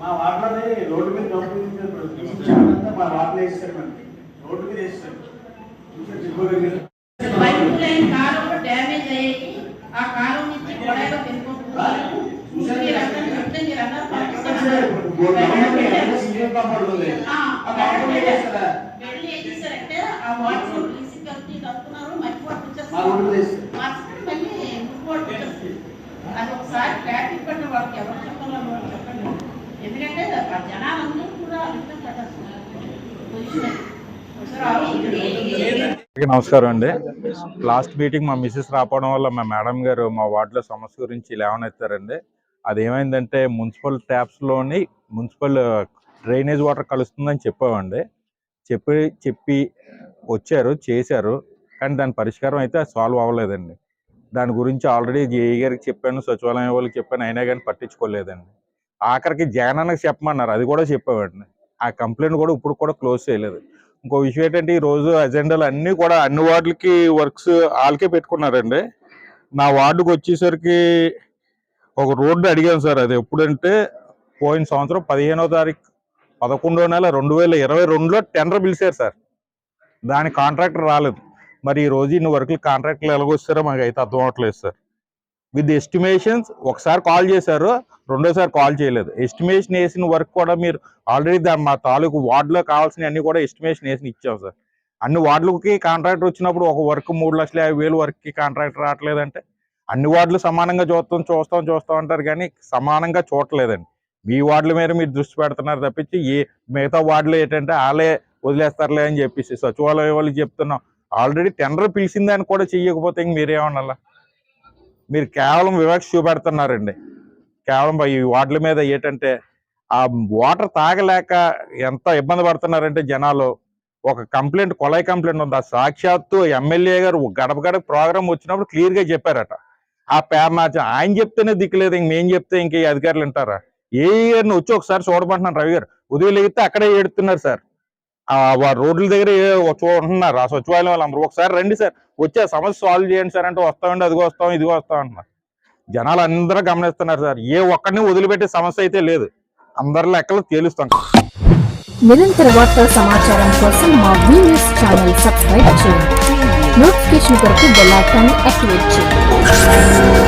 మా వాటిలోనే రోడ్డు మీద పంపించారు మా వాటిలో వేస్తారు మనకి రోడ్డు మీద వేస్తారు. పైప్ లైన్ కాలువ డ్యామేజ్ అయ్యి ఆ కాలువ నుంచి గొడవలో వెళ్ళిపోతుంది మీరందరూ చెప్తే వెళ్ళి ఏం చేశారంటే ఆ వాటర్ మట్టి వాటర్. మార్చుకుని మళ్ళీ వచ్చేస్తుంది. అది ఒకసారి ట్రాక్ ఇవ్వండి వాళ్ళకి ఎవరు చెప్పాలో చెప్పండి. ఎందుకంటే ఆ జనాలందరూ కూడా అర్థం పొజిషన్ నమస్కారం అండి. లాస్ట్ మీటింగ్ మా మిస్సెస్ రాకపోవడం వల్ల మా మేడం గారు మా వార్డులో సమస్య గురించి లేవనెత్తారండి అది ఏమైందంటే మున్సిపల్ ట్యాప్స్లోని మున్సిపల్ డ్రైనేజ్ వాటర్ కలుస్తుందని చెప్పామండి. చెప్పి చెప్పి వచ్చారు చేశారు. కానీ దాని పరిష్కారం అయితే సాల్వ్ అవ్వలేదండి. దాని గురించి ఆల్రెడీ జేఈ గారికి చెప్పాను సచివాలయం వాళ్ళకి చెప్పాను అయినా కానీ పట్టించుకోలేదండి. ఆఖరికి జగనన్నకి చెప్పమన్నారు అది కూడా చెప్పామండి ఆ కంప్లైంట్ కూడా ఇప్పుడు కూడా క్లోజ్ చేయలేదు. ఇంకో విషయం ఏంటంటే ఈ రోజు అజెండాలు అన్నీ కూడా అన్ని వార్డులకి వర్క్స్ వాళ్ళకే పెట్టుకున్నారండి. నా వార్డుకి వచ్చేసరికి ఒక రోడ్డు అడిగాను సార్ అది ఎప్పుడంటే పోయిన సంవత్సరం పదిహేనో తారీఖు పదకొండో నెల రెండు వేల ఇరవై రెండులో టెండర్ పిలిచారు సార్. దాని కాంట్రాక్టర్ రాలేదు. మరి ఈ రోజు ఇన్ని వర్కులు కాంట్రాక్ట్లు ఎలాగొస్తారో మాకు అయితే అర్థం అవ్వట్లేదు సార్. విత్ ఎస్టిమేషన్స్ ఒకసారి కాల్ చేశారు రెండోసారి కాల్ చేయలేదు. ఎస్టిమేషన్ వేసిన వర్క్ కూడా మీరు ఆల్రెడీ దాని మా తాలూకు వార్డులో కావాల్సినవన్నీ కూడా ఎస్టిమేషన్ వేసి ఇచ్చాం సార్. అన్ని వార్డులకి కాంట్రాక్టర్ వచ్చినప్పుడు ఒక వర్క్ మూడు లక్షల యాభై వేలు వర్క్కి కాంట్రాక్టర్ రావట్లేదంటే అన్ని వార్డులు సమానంగా చూస్తాం చూస్తాం చూస్తాం అంటారు కానీ సమానంగా చూడట్లేదండి. మీ వార్డుల మీద మీరు దృష్టి పెడుతున్నారు తప్పించి ఏ మిగతా వార్డులు ఏంటంటే వాళ్ళే వదిలేస్తారులే అని చెప్పేసి సచివాలయం వాళ్ళు చెప్తున్నాం. ఆల్రెడీ టెండర్ పిలిచిందని కూడా చెయ్యకపోతే ఇంక మీరేమన్నా మీరు కేవలం వివక్ష చూపెడుతున్నారండి. కేవలం ఈ వార్డుల మీద ఏంటంటే ఆ వాటర్ తాగలేక ఎంత ఇబ్బంది పడుతున్నారంటే జనాలు. ఒక కంప్లైంట్ కొలై కంప్లైంట్ ఉంది. ఆ సాక్షాత్తు ఎమ్మెల్యే గారు గడప గడప ప్రోగ్రామ్ వచ్చినప్పుడు క్లియర్గా చెప్పారట. ఆ పేరు నా ఆయన చెప్తేనే దిక్కులేదు ఇంక మేము చెప్తే ఇంక ఈ అధికారులు వింటారా? ఏ గారిని వచ్చి ఒకసారి చూడమంటున్నాను రవి గారు. ఉదయం లేగితే అక్కడే ఏడుతున్నారు సార్. వారు రోడ్ల దగ్గర ఏ- చూడంటున్నారు ఆ సచివాలయం వాళ్ళందరూ ఒకసారి రండి సార్. వచ్చే సమస్య సాల్వ్ చేయండి సార్ అంటే వస్తామండి అదిగో వస్తాం ఇదిగో వస్తాం అంటున్నారు. జనాలు అందరూ గమనిస్తున్నారు సార్. ఏ ఒక్కడిని వదిలిపెట్టే సమస్య అయితే లేదు. అందరి లెక్కలు తేలుస్తాం నిరంతర వార్తా సమాచారం కోసం మా న్యూస్ ఛానల్ సబ్స్క్రైబ్ చేయండి. నోటిఫికేషన్ కొరకు బెల్ ఐకాన్ యాక్టివేట్ చేయండి.